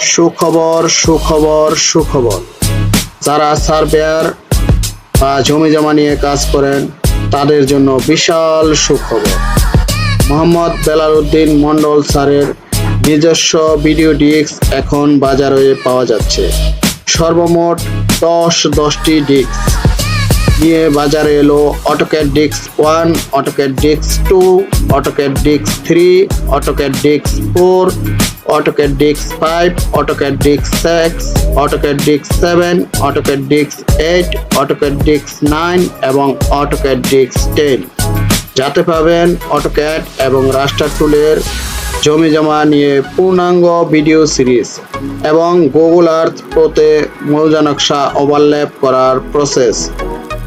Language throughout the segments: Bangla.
সুখবর সুখবর সুখবর। যারা সার্ভেয়ার বা জমি জমা নিয়ে কাজ করেন, তাদের জন্য বিশাল সুখবর। মোহাম্মদ বেলালউদ্দিন মন্ডল স্যারের নিজস্ব ভিডিও ডিস্ক এখন বাজারে পাওয়া যাচ্ছে। সর্বমোট দশ দশটি ডিস্ক। নিয়ে বাজারে এলো AutoCAD disc one AutoCAD disc two AutoCAD disc three AutoCAD disc four AutoCAD disc five AutoCAD disc six AutoCAD disc seven AutoCAD disc eight AutoCAD disc nine এবং অটোক্যাড ডিস্ক টেন যাতে পাবেন অটোক্যাড এবং রাস্টার টুলের জমি জমা নিয়ে পূর্ণাঙ্গ ভিডিও সিরিজ এবং গুগল আর্থ প্রোতে মৌজা নকশা ওভারল্যাপ করার প্রসেস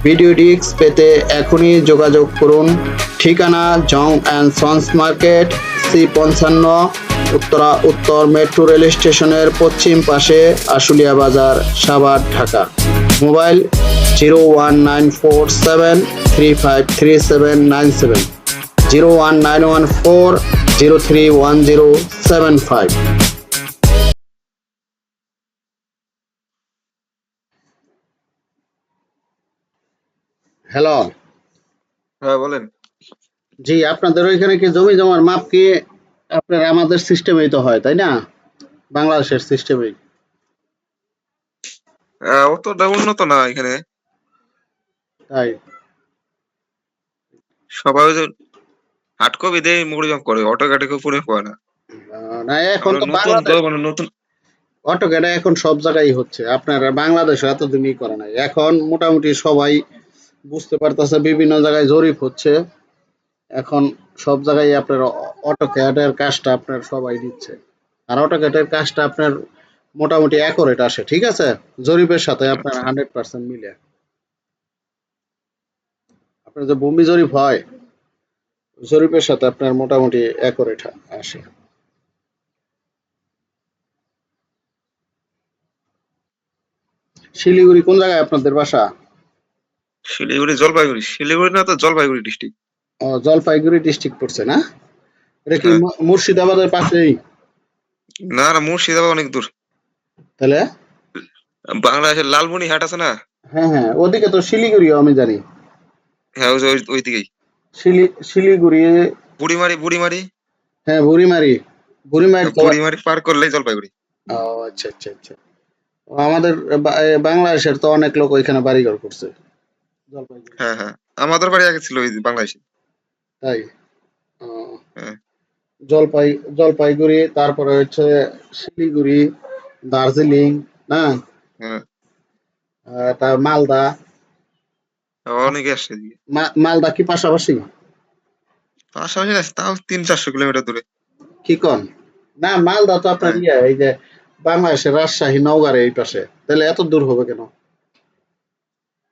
ভিডিও ডিস্ক পেতে এখনই যোগাযোগ করুন। ঠিকানা Jang and sons market, C পঞ্চান্ন, উত্তরা, উত্তর মেট্রো রেল স্টেশনের পশ্চিম পাশে আশুলিয়া বাজার, Savar, Dhaka. Mobile zero one nine four seven three five three seven nine seven. Zero one nine one four zero three one zero seven five. Hello হ্যাঁ বলেন। জি আপনাদের ওইখানে কি জমি জমার মাপ কি আপনার আমাদের সিস্টেমেই তো হয় তাই না? বাংলাদেশের সিস্টেমেই অতটা উন্নত না এখানে। তাই? সবাই কপি দিয়ে মুড়িজম করে অটো কাটে কেউ পুরে পায় না। না এখন তো মানে নতুন অটোক্যাডে এখন সব জায়গায় হচ্ছে। আপনার বাংলাদেশে এতদিনই করে নাই। এখন মোটামুটি সবাই বুঝতে পারতেছে, বিভিন্ন জায়গায় জরিপ হচ্ছে। এখন সব জায়গায় আপনার অটোক্যাডের কাজটা আপনার সবাই দিচ্ছে আর অটোক্যাডের কাজটা আপনার মোটামুটি অ্যাকোরেট আসে, ঠিক আছে? জরিপের সাথে আপনার হান্ড্রেড পার্সেন্ট মিলে। আপনার যে ভূমি জরিপ হয়, জরিপের সাথে আপনার মোটামুটি অ্যাকোরেট আসে। শিলিগুড়ি কোন জায়গায় আপনাদের বাসা? শিলিগুড়ি জলপাইগুড়ি। শিলিগুড়ি না তো জলপাইগুড়ি ডিস্ট্রিক্ট ও জলপাইগুড়ি ডিস্ট্রিক্ট পড়ছে না? এটা কি হ্যাঁ। মুর্শিদাবাদের পাশেই? না না মুর্শিদাবাদ অনেক দূর। তাহলে? বাংলাদেশের লালমনি হাট আছে না? হ্যাঁ হ্যাঁ ওদিকে তো শিলিগুড়িও আমি জানি। হ্যাঁ ওই ওই- দিকেই শিলি শিলিগুড়ি বুড়িমারি বুড়িমারি? হ্যাঁ বুড়িমারি। বুড়িমারি বুড়িমারি পার করলেই জলপাইগুড়ি। ও আচ্ছা আচ্ছা আচ্ছা। আমাদের বাংলাদেশের তো অনেক লোক ওইখানে বাড়িঘর করছে। জলপাইগুড়ি। হ্যাঁ হ্যাঁ। আমাদের বাড়ি আগে ছিল ওই বাংলাদেশে। তাই? হ্যাঁ। জলপাই জলপাইগুড়ি তারপরে হচ্ছে শিলিগুড়ি দার্জিলিং না? হ্যাঁ। তার মালদা। অনেকে আসছে মালদা কি পাশাপাশি? পাশাপাশি আছে তাও তিন চারশো কিলোমিটার দূরে। কি কন? না মালদা তো আপনার হ্যাঁ। ইয়ে এই যে বাংলাদেশের রাজশাহী নওগাঁর এই পাশে। তাহলে এত দূর হবে কেন?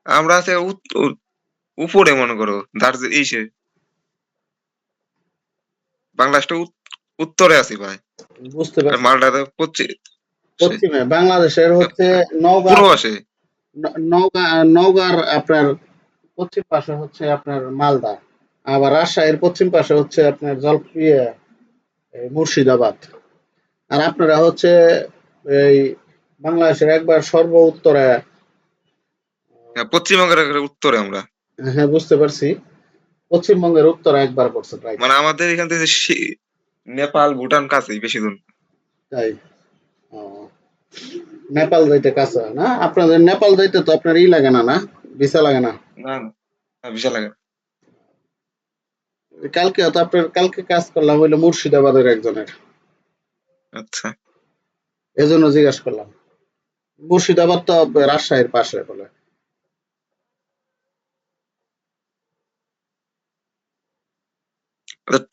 আমরা আছে উপরে মনে করো দার্জিলিং ইসে। বাংলাদেশটা উত্তরে আছি ভাই। বুঝতে মালটা পশ্চিম পশ্চিমে বাংলাদেশের হচ্ছে নওগাঁ নওগাঁ নওগাঁর আপনার পশ্চিম পাশে হচ্ছে আপনার মালদা। আবার রাজশাহীর পশ্চিম পাশে হচ্ছে আপনার জল ইয়ে, মুর্শিদাবাদ। আর আপনারা হচ্ছে এই বাংলাদেশের একবার সর্ব উত্তরে হ্যাঁ, পশ্চিমবঙ্গের উত্তরে আমরা। হ্যাঁ বুঝতে পারছি। পশ্চিমবঙ্গের উত্তরে একবার করছে প্রায়। মানে আমাদের এখান থেকে নেপাল ভুটান কাছেই বেশি দূর। তাই? নেপাল যাইতে কাছে না? আপনাদের নেপাল যাইতে তো আপনার ই লাগে না না? ভিসা লাগে না? না না। হ্যাঁ, লাগে কালকে তো আপনার কালকে কাজ করলাম হইল মুর্শিদাবাদের একজনের। আচ্ছা। এজন্য জিজ্ঞাসা করলাম। মুর্শিদাবাদ তো রাজশাহীর পাশে বলে।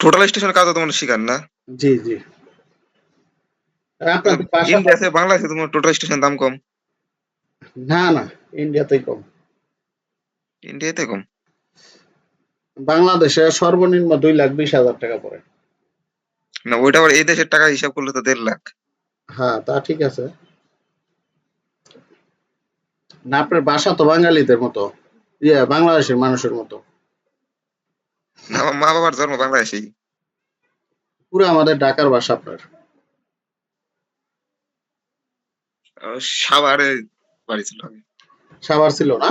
টোটাল স্টেশন কাজ তোমার শিখান না? জি জি। ইন্ডিয়াতে বাংলাদেশে তোমার টোটাল স্টেশন দাম কম? না না ইন্ডিয়াতেই কম। ইন্ডিয়াতে কম? বাংলাদেশে সর্বনিম্ন দুই লাখ বিশ হাজার টাকা পড়ে। না ওইটা আবার এই দেশের টাকা হিসাব করলে তো দেড় লাখ। হ্যাঁ তা ঠিক আছে। না আপনার বাসা তো বাঙালিদের মতো। ইয়ে বাংলাদেশের মানুষের মতো। আমার মা বাবার জন্ম বাংলাদেশেই পুরো আমাদের ঢাকার বাসা আপনার। সাভারে বাড়ি ছিল আগে। সাভার ছিল না?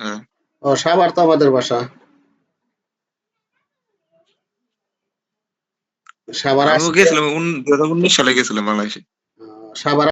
হ্যাঁ। ও সাভার তো আমাদের বাসা সাভার আমিও গেছিলাম উন- দু হাজার উনিশ সালে গেছিলাম বাংলাদেশে। সাভার